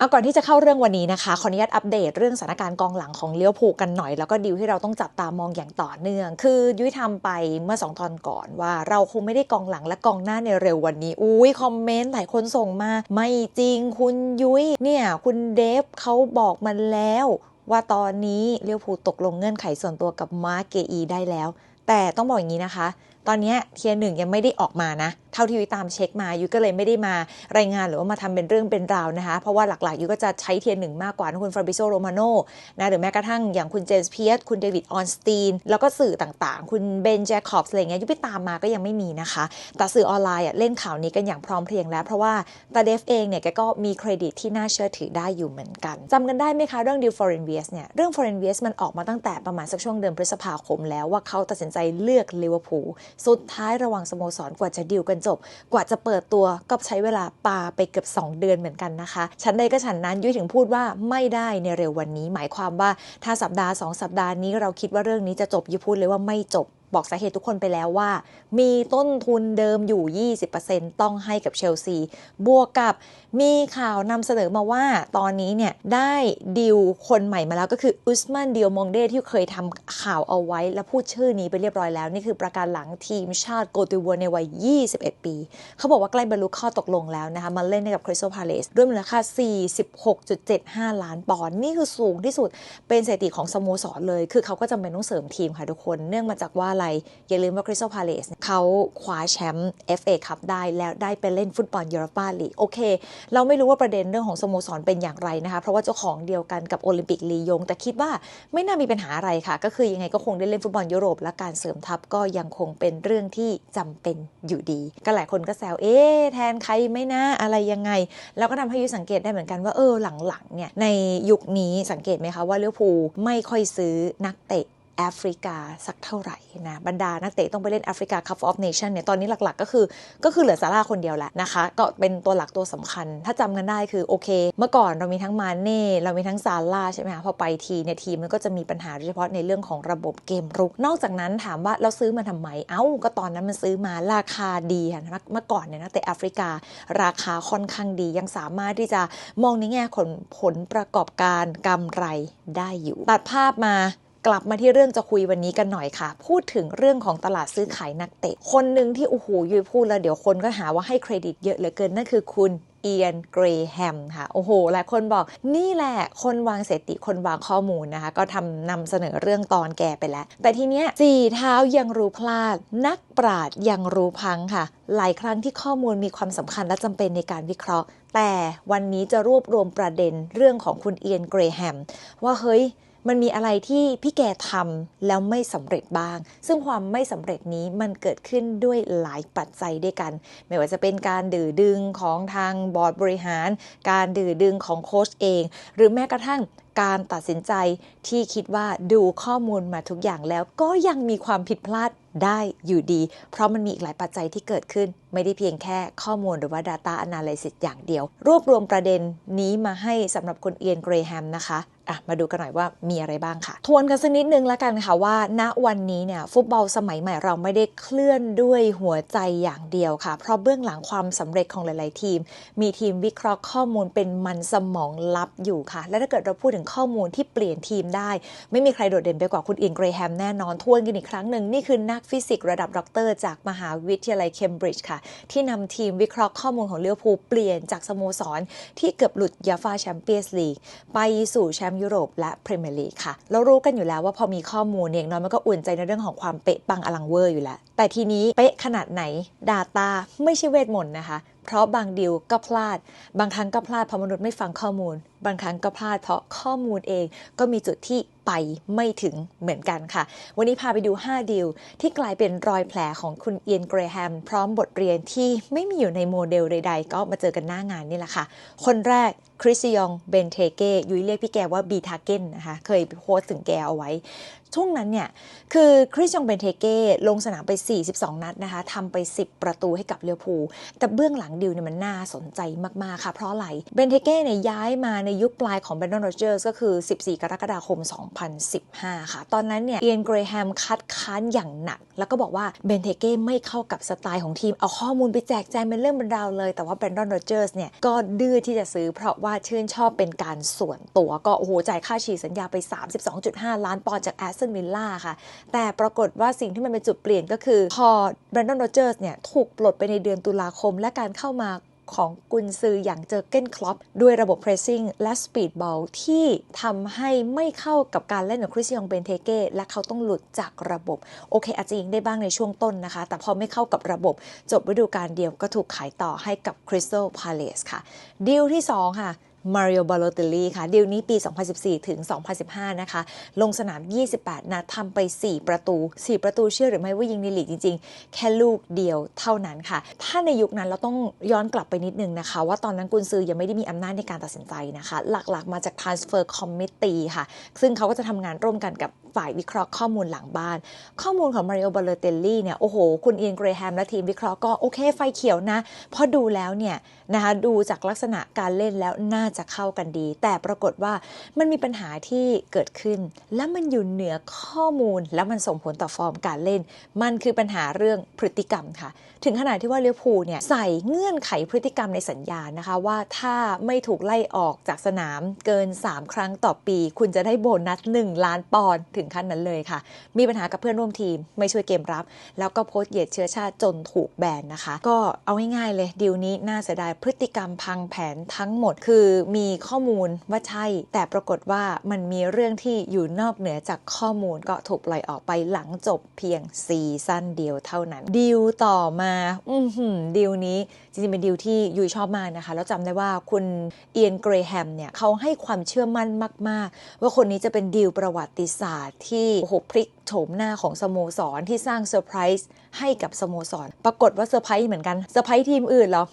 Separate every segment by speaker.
Speaker 1: เอาก่อนที่จะเข้าเรื่องวันนี้นะคะขออนุญาตอัปเดตเรื่องสถานการณ์กองหลังของเลี้ยวผูกันหน่อย แล้วก็ดีลที่เราต้องจับตามองอย่างต่อเนื่อง คือยุ้ยทำไปเมื่อสองตอนก่อนว่าเราคงไม่ได้กองหลังและกองหน้าในเร็ววันนี้อุ้ยคอมเมนต์หลายคนส่งมา ไม่จริงคุณยุ้ยเนี่ยคุณเดฟเขาบอกมาแล้วว่าตอนนี้เลี้ยวผูตกลงเงื่อนไขส่วนตัวกับมาร์เกอีได้แล้ว แต่ต้องบอกอย่างนี้นะคะ ตอนนี้เทียหนึ่งยังไม่ได้ออกมานะเท่าที่ยุ้ยตามเช็คมายุ้ยก็เลยไม่ได้มารายงานหรือว่ามาทำเป็นเรื่องเป็นราวนะคะเพราะว่าหลักๆยุ้ยก็จะใช้เทียร์หนึ่งมากกว่าคุณฟราบิโซโรมาโนนะหรือแม้กระทั่งอย่างคุณเจมส์เพียสคุณเดวิดออนสตีนแล้วก็สื่อต่างๆ คุณเบนแจคอบส์อะไรเงี้ยยุ้ยไปตามมาก็ยังไม่มีนะคะแต่สื่อออนไลน์อะเล่นข่าวนี้กันอย่างพร้อมเพรียงแล้ว เพราะว่าตาเดฟเองเนี่ยแกก็มีเครดิตที่น่าเชื่อถือได้อยู่เหมือนกันจำกันได้ไหมคะเรื่องดิวฟอร์เรนเวียสเนี่ยเรื่องฟอร์เรนเวียสมันออกมาตั้งแต่ประมาณสักช่วงเดือนพฤษภาคมแล้วว่าเขาตัดสินใจเลือกลิเวอร์พูลสุดท้ายระหว่างสโมสรกว่าจะดีลกันจบ กว่าจะเปิดตัวก็ใช้เวลาปาไปเกือบ 2 เดือนเหมือนกันนะคะฉันใดก็ฉันนั้นยุ้ยถึงพูดว่าไม่ได้ในเร็ววันนี้ หมายความว่าถ้าสัปดาห์ 2 สัปดาห์นี้เราคิดว่าเรื่องนี้จะจบยุ้ยพูดเลยว่าไม่จบ บอกสาเหตุทุกคนไปแล้วว่า มีต้นทุนเดิมอยู่ 20%ต้องให้กับเชลซี บวกกับมีข่าวนำเสนอมาว่าตอนนี้เนี่ย ได้ดิวคนใหม่มาแล้วก็คืออุสมันเดียวมองเดที่เคยทำข่าวเอาไว้ และพูดชื่อนี้ไปเรียบร้อยแล้ว นี่คือประการหลังทีมชาติโกติวัวในวัย 21 ปี เขาบอกว่าใกล้บรรลุข้อตกลงแล้วนะคะมาเล่นให้กับคริสตัลพาเลสด้วยมูลค่า 46.75 ล้านปอนด์นี่คือสูงที่สุดเป็นสถิติของสโมสรเลย คือเขาก็จำเป็นต้องเสริมทีมค่ะทุกคน เนื่องมาจากว่าอะไร อย่าลืมว่าคริสตัลพาเลสเขาคว้าแชมป์ FA คัพได้แล้วได้ไปเล่นฟุตบอลยูโรปาลีกโอเค เราไม่รู้ว่าประเด็นเรื่องของสโมสรเป็นอย่างไรนะคะ เพราะว่าเจ้าของเดียวกันกับโอลิมปิกลียง แต่คิดว่าไม่น่ามีปัญหาอะไรค่ะ ก็คือยังไงก็คงได้เล่นฟุตบอลยุโรป และการเสริมทัพก็ยังคงเป็นเรื่องที่จำเป็นอยู่ดี ก็หลายคนก็แซวเอ๊แทนใครไม่น่าอะไรยังไง แล้วก็ทำให้ยุสังเกตได้เหมือนกันว่าเออหลังๆเนี่ยในยุคนี้สังเกตไหมคะว่าลิเวอร์พูลไม่ค่อยซื้อนักเตะ แอฟริกาสักเท่าไหร่นะบรรดานักเตะต้องไปเล่นแอฟริกาคัพออฟเนชั่นเนี่ยตอนนี้หลักๆ ก็คือก็คือเหลือซาร่าคนเดียวแหละนะคะ ก็เป็นตัวหลักตัวสำคัญ ถ้าจำกันได้คือโอเค เมื่อก่อนเรามีทั้งมาเน่เรามีทั้งซาร่าใช่ไหมคะพอไปทีเนี่ยทีมมันก็จะมีปัญหาโดยเฉพาะในเรื่องของระบบเกมรุก นอกจากนั้นถามว่าเราซื้อมาทำไมเอ้าก็ตอนนั้นมันซื้อมาราคาดีค่ะเมื่อก่อนเนี่ยนักเตะแอฟริการาคาค่อนข้างดียังสามารถที่จะมองในแง่ผลผลประกอบการกำไรได้อยู่ตัดภาพมา กลับมาที่เรื่องจะคุยวันนี้กันหน่อยค่ะ พูดถึงเรื่องของตลาดซื้อขายนักเตะ คนหนึ่งที่โอ้โหยุยพูดแล้วเดี๋ยวคนก็หาว่าให้เครดิตเยอะเหลือเกินนั่นคือคุณเอียนเกรแฮมค่ะ โอ้โห หลายคนบอกนี่แหละคนวางเสถิติคนวางข้อมูลนะคะ ก็ทำนำเสนอเรื่องตอนแกไปแล้ว แต่ทีเนี้ยสี่เท้ายังรู้พลาด นักปราดยังรู้พังค่ะ หลายครั้งที่ข้อมูลมีความสำคัญและจำเป็นในการวิเคราะห์ แต่วันนี้จะรวบรวมประเด็นเรื่องของคุณเอียนเกรแฮมว่าเฮ้ย มันมีอะไรที่พี่แกทำแล้วไม่สำเร็จบ้าง ซึ่งความไม่สำเร็จนี้มันเกิดขึ้นด้วยหลายปัจจัยด้วยกัน ไม่ว่าจะเป็นการดื้อดึงของทางบอร์ดบริหาร การดื้อดึงของโค้ชเอง หรือแม้กระทั่งการตัดสินใจที่คิดว่าดูข้อมูลมาทุกอย่างแล้วก็ยังมีความผิดพลาดได้อยู่ดี เพราะมันมีอีกหลายปัจจัยที่เกิดขึ้น ไม่ได้เพียงแค่ข้อมูลหรือว่า Data Analysis อย่างเดียว รวบรวมประเด็นนี้มาให้สำหรับคุณเอียนเกรแฮมนะคะ อะมาดูกันหน่อยว่ามีอะไรบ้างค่ะ ทวนกันสักนิดนึงแล้วกันค่ะว่า ณวันนี้เนี่ยฟุตบอลสมัยใหม่เราไม่ได้เคลื่อนด้วยหัวใจอย่างเดียวค่ะ เพราะเบื้องหลังความสำเร็จของหลาย ๆ ทีม มีทีมวิเคราะห์ข้อมูลเป็นมันสมองลับอยู่ค่ะ และถ้าเกิดเราพูดถึงข้อมูลที่เปลี่ยนทีมได้ ไม่มีใครโดดเด่นไปกว่าคุณอียนเกรแฮมแน่นอนทวนกันอีกครั้งหนึ่งนี่คือนักฟิสิกส์ระดับด็อกเตอร์จากมหาวิทยาลัยเคมบริดจ์ค่ะ ที่นำทีมวิเคราะห์ข้อมูลของเลี้ยวภูเปลี่ยนจากสโมสร ที่เกือบหลุดยาฟาแชมเปี้ยนส์ลีกไปสู่แชมป์ยุโรปและพรีเมียร์ลีกค่ะ เรารู้กันอยู่แล้วว่าพอมีข้อมูลเนี่ยงน้อยมันก็อุ่นใจในเรื่องของความเป๊ะปังอลังเวอร์อยู่แล้ว แต่ทีนี้เป๊ะขนาดไหน Data ไม่ใช่เวทมนต์นะคะ เพราะบางดิวก็พลาด บางครั้งก็พลาดเพราะมนุษย์ไม่ฟังข้อมูล บางครั้งก็พลาดเพราะข้อมูลเองก็มีจุดที่ไปไม่ถึงเหมือนกันค่ะ วันนี้พาไปดู 5ดิวที่กลายเป็นรอยแผลของคุณเอียนเกรแฮม พร้อมบทเรียนที่ไม่มีอยู่ในโมเดลใด ๆ ก็มาเจอกันหน้างานนี่แหละค่ะ คนแรกคริสยองเบนเทเกยุ้ยเรียกพี่แกว่าบีทาเกนนะคะเคยโพสต์ถึงแกเอาไว้ ช่วงนั้นเนี่ย คือคริสยองเบนเทเก้ลงสนามไป 42 นัดนะคะทำไป 10 ประตูให้กับเลียวภูแต่เบื้องหลังดิวเนี่ยมันน่าสนใจมากๆค่ะ เพราะอะไรเบนเทเก้เนี่ยย้ายมาในยุคปลายของแบรนดอนโรเจอร์สก็คือ 14 กรกฎาคม 2015 ค่ะ ตอนนั้นเนี่ยเอียนเกรแฮมคัดค้านอย่างหนัก แล้วก็บอกว่าเบนเทเก้ไม่เข้ากับสไตล์ของทีม เอาข้อมูลไปแจกแจงเป็นเรื่องเป็นราวเลย แต่ว่าแบรนดอนโรเจอร์สเนี่ยก็ดื้อที่จะซื้อเพราะว่าชื่นชอบเป็นการส่วนตัวก็โอ้โหจ่ายค่าฉีกสัญญาไป 32.5 ล้านปอนด์จากแอสตันวิลล่าค่ะ แต่ปรากฏว่าสิ่งที่มันเป็นจุดเปลี่ยนก็คือพอแบรนดอนโรเจอร์สเนี่ยถูกปลดไปในเดือนตุลาคมและการเข้ามา ของกุนซืออย่างเจอเก้นคลอปด้วยระบบเพรสซิ่งและสปีดบอลที่ทำให้ไม่เข้ากับการเล่นของคริสยองเบนเทเก้และเขาต้องหลุดจากระบบ โอเค อาจจะยิงได้บ้างในช่วงต้นนะคะ แต่พอไม่เข้ากับระบบ จบฤดูกาลเดียวก็ถูกขายต่อให้กับคริสตัลพาเลสค่ะดีลที่ 2 ค่ะ มาริโอบาโลเตลลีค่ะดีลนี้ปี 2014 ถึง 2015 นะคะ ลงสนาม 28 นัดทำไป 4 ประตู 4 ประตูเชื่อหรือไม่ว่ายิงในลีกจริง ๆ แค่ลูกเดียวเท่านั้นค่ะ ถ้าในยุคนั้นเราต้องย้อนกลับไปนิดนึงนะคะ ว่าตอนนั้นกุนซือยังไม่ได้มีอำนาจในการตัดสินใจนะคะ หลักๆ มาจาก Transfer Committee ค่ะ ซึ่งเขาก็จะทำงานร่วมกันกับฝ่ายวิเคราะห์ข้อมูลหลังบ้าน ข้อมูลของมาริโอบาโลเตลลี่เนี่ย โอ้โห คุณเอียนเกรแฮมและทีมวิเคราะห์ก็โอเคไฟเขียวนะพราะดูแล้วเนี่ยนะคะดูจากลักษณะการเล่นแล้วน่าจะเข้ากันดี แต่ปรากฏว่ามันมีปัญหาที่เกิดขึ้น และมันอยู่เหนือข้อมูล และมันส่งผลต่อฟอร์มการเล่น มันคือปัญหาเรื่องพฤติกรรมค่ะ ถึงขนาดที่ว่าเลี้ยวภูเนี่ยใส่เงื่อนไขพฤติกรรมในสัญญานะคะ ว่าถ้าไม่ถูกไล่ออกจากสนามเกิน 3 ครั้งต่อปี คุณจะได้โบนัส 1 ล้านปอนด์ถึงขั้นนั้นเลยค่ะ มีปัญหากับเพื่อนร่วมทีม ไม่ช่วยเกมรับ แล้วก็โพสต์เหยียดเชื้อชาติจนถูกแบนนะคะ ก็เอาง่ายๆเลยดีลนี้น่าเสียดายพฤติกรรมพังแผนทั้งหมด คือมีข้อมูลว่าใช่ แต่ปรากฏว่ามันมีเรื่องที่อยู่นอกเหนือจากข้อมูลก็ถูกปล่อยออกไปหลังจบเพียงซีซั่นเดียวเท่านั้นดีลต่อมาอือหือดีลนี้จริงๆเป็นดีลที่ยุยชอบมากนะคะ แล้วจำได้ว่าคุณเอียนเกรแฮมเนี่ยเขาให้ความเชื่อมั่นมาก ๆ ว่าคนนี้จะเป็นดีลประวัติศาสตร์ที่โอ้โหพลิกโฉมหน้าของสโมสรที่สร้างเซอร์ไพรส์ให้กับสโมสร ปรากฏว่าเซอร์ไพรส์เหมือนกันเซอร์ไพรส์ทีมอื่นเหรอ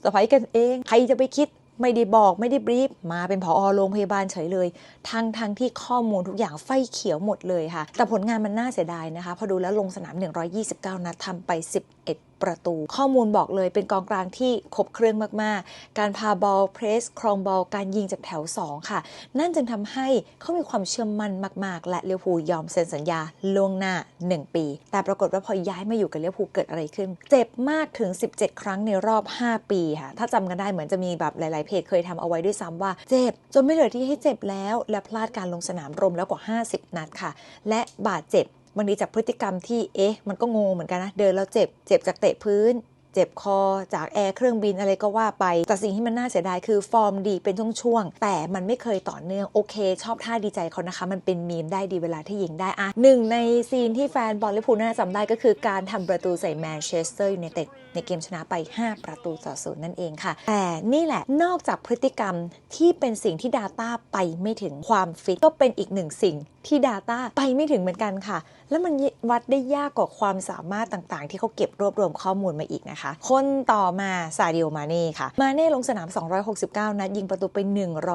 Speaker 1: เซอร์ไพรส์กันเอง ใครจะไปคิด ไม่ได้บอกไม่ได้บรีฟมาเป็นผอโรงพยาบาลเฉยเลย ทั้งทั้งที่ข้อมูลทุกอย่างไฟเขียวหมดเลยค่ะ แต่ผลงานมันน่าเสียดายนะคะพอดูแล้วลงสนาม 129 นัดทำไป 11 ประตู ข้อมูลบอกเลยเป็นกองกลางที่ครบเครื่องมาก ๆ การพาบอลเพรส ครองบอล การยิงจากแถว 2 ค่ะ นั่นจึงทำให้เขามีความเชื่อมั่นมาก ๆ และเลี้ยวภูยอมเซ็นสัญญาล่วงหน้า 1 ปี แต่ปรากฏว่าพอย้ายมาอยู่กับเลี้ยวภูเกิดอะไรขึ้น เจ็บมากถึง 17 ครั้งในรอบ 5 ปีค่ะ ถ้าจำกันได้เหมือนจะมีแบบหลาย ๆ เพจเคยทำเอาไว้ด้วยซ้ำว่า เจ็บ จนไม่เหลือที่ให้เจ็บแล้ว และพลาดการลงสนามรวมแล้วกว่า 50 นัดค่ะ และบาดเจ็บ บางทีจากพฤติกรรมที่เอ๊ะมันก็งงเหมือนกันนะ เดินแล้วเจ็บเจ็บจากเตะพื้น เจ็บคอจากแอร์เครื่องบินอะไรก็ว่าไป แต่สิ่งที่มันน่าเสียดายคือฟอร์มดีเป็นช่วงๆแต่มันไม่เคยต่อเนื่องโอเค ชอบท่าดีใจเขานะคะ มันเป็นมีมได้ดีเวลาที่ยิงได้อะหนึ่งในซีนที่แฟนบอลลิเวอร์พูลน่าจำได้ก็คือการทำประตูใส่แมนเชสเตอร์ยูไนเต็ดในเกมชนะไป 5 ประตูต่อศูนย์นั่นเองค่ะ แต่นี่แหละนอกจากพฤติกรรมที่เป็นสิ่งที่ Data ไปไม่ถึงความฟิตก็เป็นอีกหนึ่งสิ่งที่ Data ไปไม่ถึงเหมือนกันค่ะ แล้วมันวัดได้ยากกว่าความสามารถต่างๆ ที่เขาเก็บรวบรวมข้อมูลมาอีกนะคะ คนต่อมาซาดิโอมาเน่ค่ะ มาเน่ลงสนาม 269 นัดยิงประตูไป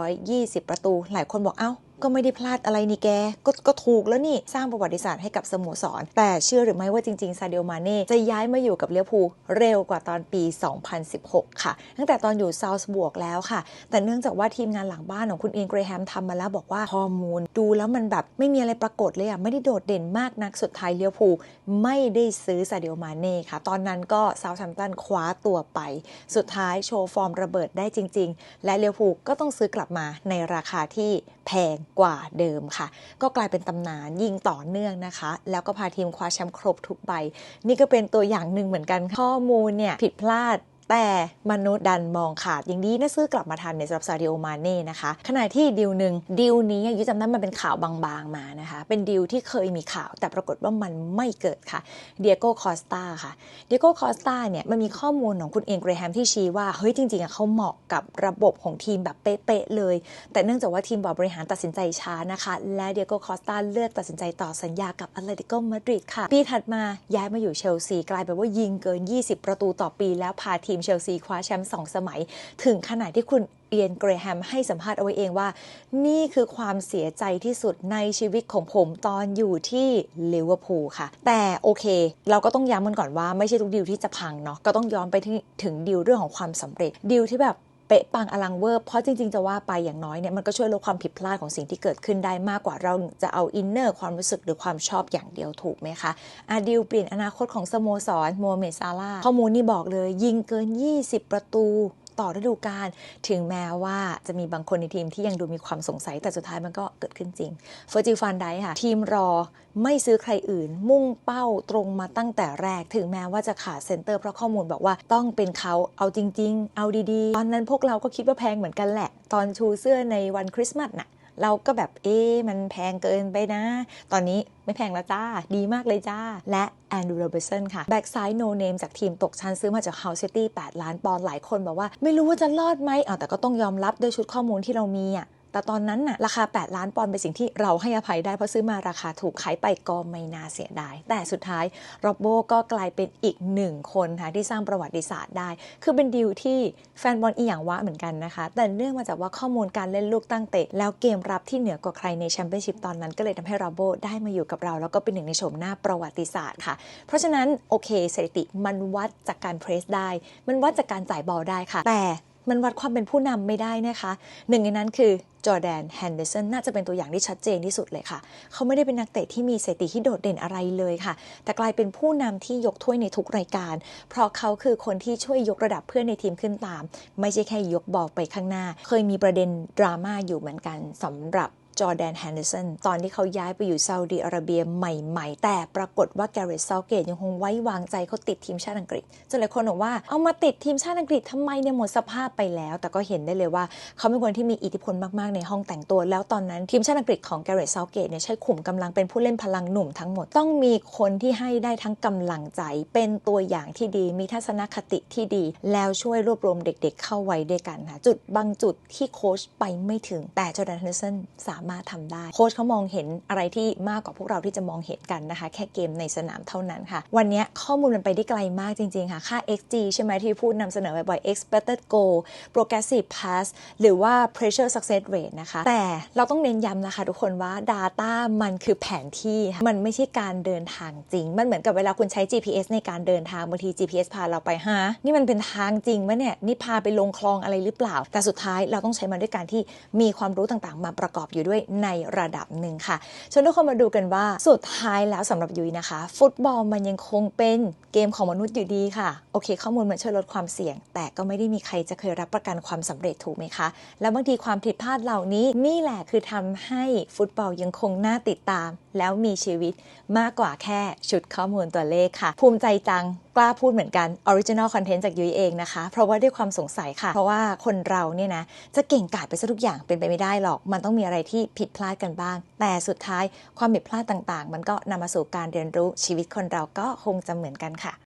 Speaker 1: 120 ประตู หลายคนบอกเอ้า ก็ไม่ได้พลาดอะไรนี่แกกก็ถูกแล้วนี่สร้างประวัติศาสตร์ให้กับสโมสร แต่เชื่อหรือไม่ว่าจริงๆซาเดลมาเน่จะย้ายมาอยู่กับเลี้ยวภูเร็วกว่าตอนปี 2016 ค่ะ ตั้งแต่ตอนอยู่ซาวส์บวกแล้วค่ะ แต่เนื่องจากว่าทีมงานหลังบ้านของคุณเอนเกรแฮมทำมาแล้วบอกว่าข้อมูลดูแล้วมันแบบไม่มีอะไรปรากฏเลยอะไม่ได้โดดเด่นมากนักสุดท้ายเลี้ยวภูไม่ได้ซื้อซาเดลมาเน่ค่ะ ตอนนั้นก็ซาวแฮมป์ตันคว้าตัวไป สุดท้ายโชว์ฟอร์มระเบิดได้จริง ๆ และเลี้ยวภูก็ต้องซื้อกลับมาในราคาที่แพง กว่าเดิมค่ะ ก็กลายเป็นตำนานยิงต่อเนื่องนะคะ แล้วก็พาทีมคว้าแชมป์ครบทุกใบ นี่ก็เป็นตัวอย่างหนึ่งเหมือนกันข้อมูลเนี่ยผิดพลาด แต่มนุษย์ดันมองขาดอย่างดีนะซื้อกลับมาทันในสำหรับซาดิโอมาเน่นะคะขณะที่ดิวหนึ่งดิวนี้ยุจำได้มันเป็นข่าวบางๆมานะคะ เป็นดิวที่เคยมีข่าว แต่ปรากฏว่ามันไม่เกิดค่ะเดียโก้คอสตาค่ะเดียโก้คอสตาเนี่ยมันมีข้อมูลของคุณเองเกรแฮมที่ชี้ว่า เฮ้ยจริงๆเขาเหมาะกับระบบของทีมแบบเป๊ะๆเลย แต่เนื่องจากว่าทีมบอร์ดบริหารตัดสินใจช้านะคะ และเดียโก้คอสตาเลือกตัดสินใจต่อสัญญากับอตเลติโกมาดริดค่ะปีถัดมาย้ายมาอยู่เชลซีกลายเป็นว่ายิงเกิน 20 ประตูต่อปีแล้วพาทีมเชลซีคว้าแชมป์สองสมัย ถึงขนาดที่คุณเอียนเกรแฮมให้สัมภาษณ์เอาไว้เองว่า นี่คือความเสียใจที่สุดในชีวิตของผมตอนอยู่ที่ลิเวอร์พูลค่ะ แต่โอเค เราก็ต้องย้ำมันก่อนว่าไม่ใช่ทุกดีลที่จะพังเนาะก็ต้องย้อนไปถึงดีลเรื่องของความสำเร็จดีลที่แบบ เป๊ะปังอลังเวอร์ เพราะจริง ๆ จะว่าไปอย่างน้อยเนี่ยมันก็ช่วยลดความผิดพลาดของสิ่งที่เกิดขึ้นได้มากกว่าเราจะเอาอินเนอร์ความรู้สึกหรือความชอบอย่างเดียวถูกไหมคะอาดิลเปลี่ยนอนาคตของสโมสรโมเมซาลาข้อมูลนี่บอกเลย ยิงเกิน 20 ประตู ต่อฤดูกาลถึงแม้ว่าจะมีบางคนในทีมที่ยังดูมีความสงสัยแต่สุดท้ายมันก็เกิดขึ้นจริงเฟอร์จิลฟันไดค่ะ ทีมรอไม่ซื้อใครอื่น มุ่งเป้าตรงมาตั้งแต่แรก ถึงแม้ว่าจะขาดเซนเตอร์เพราะข้อมูลบอกว่าต้องเป็นเขาเอาจริง ๆ เอาดีๆ ตอนนั้นพวกเราก็คิดว่าแพงเหมือนกันแหละ ตอนชูเสื้อในวันคริสต์มาสน่ะ เราก็แบบเอ๊มันแพงเกินไปนะ ตอนนี้ไม่แพงแล้วจ้า ดีมากเลยจ้า และแอนดูโรเบร์สันค่ะ แบ็กซ้ายโนเนมจากทีมตกชั้นซื้อมาจากเฮาส์ซิตี้8ล้านปอนด์หลายคนบอกว่า ไม่รู้ว่าจะรอดไหมเอาแต่ก็ต้องยอมรับด้วยชุดข้อมูลที่เรามีอะ แต่ตอนนั้นน่ะราคา 8 ล้านปอนด์เป็นสิ่งที่เราให้อภัยได้เพราะซื้อมาราคาถูกขายไปก็ไม่น่าเสียดาย แต่สุดท้ายโรบโบก็กลายเป็นอีกหนึ่งคนค่ะที่สร้างประวัติศาสตร์ได้ คือเป็นดีลที่แฟนบอลอีหยังวะเหมือนกันนะคะ แต่เนื่องมาจากว่าข้อมูลการเล่นลูกตั้งเตะ แล้วเกมรับที่เหนือกว่าใครในแชมเปี้ยนชิพตอนนั้นก็เลยทำให้โรบโบได้มาอยู่กับเรา แล้วก็เป็นหนึ่งในโฉมหน้าประวัติศาสตร์ค่ะ เพราะฉะนั้นโอเคสถิติมันวัดจากการเพรสได้ มันวัดจากการจ่ายบอลได้ค่ะ แต่ มันวัดความเป็นผู้นำไม่ได้นะคะหนึ่งในนั้นคือจอร์แดนแฮนเดอร์สันน่าจะเป็นตัวอย่างที่ชัดเจนที่สุดเลยค่ะ เขาไม่ได้เป็นนักเตะที่มีสถิติที่โดดเด่นอะไรเลยค่ะ แต่กลายเป็นผู้นำที่ยกถ้วยในทุกรายการ เพราะเขาคือคนที่ช่วยยกระดับเพื่อนในทีมขึ้นตาม ไม่ใช่แค่ยกบอลไปข้างหน้า เคยมีประเด็นดราม่าอยู่เหมือนกันสำหรับ จอร์แดนแฮนเดอร์สันตอนที่เขาย้ายไปอยู่ซาอุดีอาระเบียใหม่ ๆ แต่ปรากฏว่าแกเรตซาเกตยังคงไว้วางใจเขาติดทีมชาติอังกฤษจนหลายคนบอกว่าเอามาติดทีมชาติอังกฤษทำไมเนี่ยหมดสภาพไปแล้ว แต่ก็เห็นได้เลยว่าเขาเป็นคนที่มีอิทธิพลมากๆในห้องแต่งตัว แล้วตอนนั้นทีมชาติอังกฤษของแกเรตซาเกตเนี่ยใช้ขุมกำลังเป็นผู้เล่นพลังหนุ่มทั้งหมดต้องมีคนที่ให้ได้ทั้งกำลังใจ เป็นตัวอย่างที่ดี มีทัศนคติที่ดี แล้วช่วยรวบรวมเด็ก ๆ เข้าไว้ด้วยกันค่ะจุดบางจุดที่โค้ชไปไม่ถึงแต่จอร์แดนแฮนเดอร์สันสามารถทำได้ โค้ชเขามองเห็นอะไรที่มากกว่าพวกเราที่จะมองเห็นกันนะคะ แค่เกมในสนามเท่านั้นค่ะ วันนี้ข้อมูลมันไปได้ไกลมากจริง ๆ ค่ะ ค่า XG ใช่ไหมที่พูดนำเสนอบ่อยๆ expected goal progressive pass หรือว่า pressure success rate นะคะ แต่เราต้องเน้นย้ำนะคะ ทุกคนว่า Data มันคือแผนที่ค่ะมันไม่ใช่การเดินทางจริง มันเหมือนกับเวลาคุณใช้ GPS ในการเดินทางบางที GPS พาเราไปฮะนี่มันเป็นทางจริงไหมเนี่ยนี่พาไปลงคลองอะไรหรือเปล่า แต่สุดท้ายเราต้องใช้มันด้วยการที่มีความรู้ต่างๆ มาประกอบอยู่ด้วยในระดับหนึ่งค่ะชวนทุกคนมาดูกันว่าสุดท้ายแล้วสำหรับยุ้ยนะคะ ฟุตบอลมันยังคงเป็นเกมของมนุษย์อยู่ดีค่ะ โอเค ข้อมูลมันช่วยลดความเสี่ยง แต่ก็ไม่ได้มีใครจะเคยรับประกันความสำเร็จถูกไหมคะ แล้วบางทีความผิดพลาดเหล่านี้นี่แหละคือทำให้ฟุตบอลยังคงน่าติดตาม แล้วมีชีวิตมากกว่าแค่ชุดข้อมูลตัวเลขค่ะ ภูมิใจจังกล้าพูดเหมือนกันออริจินอลคอนเทนต์จากยุ้ยเองนะคะ เพราะว่าด้วยความสงสัยค่ะ เพราะว่าคนเราเนี่ยนะ จะเก่งกาจไปซะทุกอย่างเป็นไปไม่ได้หรอก มันต้องมีอะไรที่ผิดพลาดกันบ้าง แต่สุดท้ายความผิดพลาดต่างๆ มันก็นำมาสู่การเรียนรู้ชีวิตคนเราก็คงจะเหมือนกันค่ะ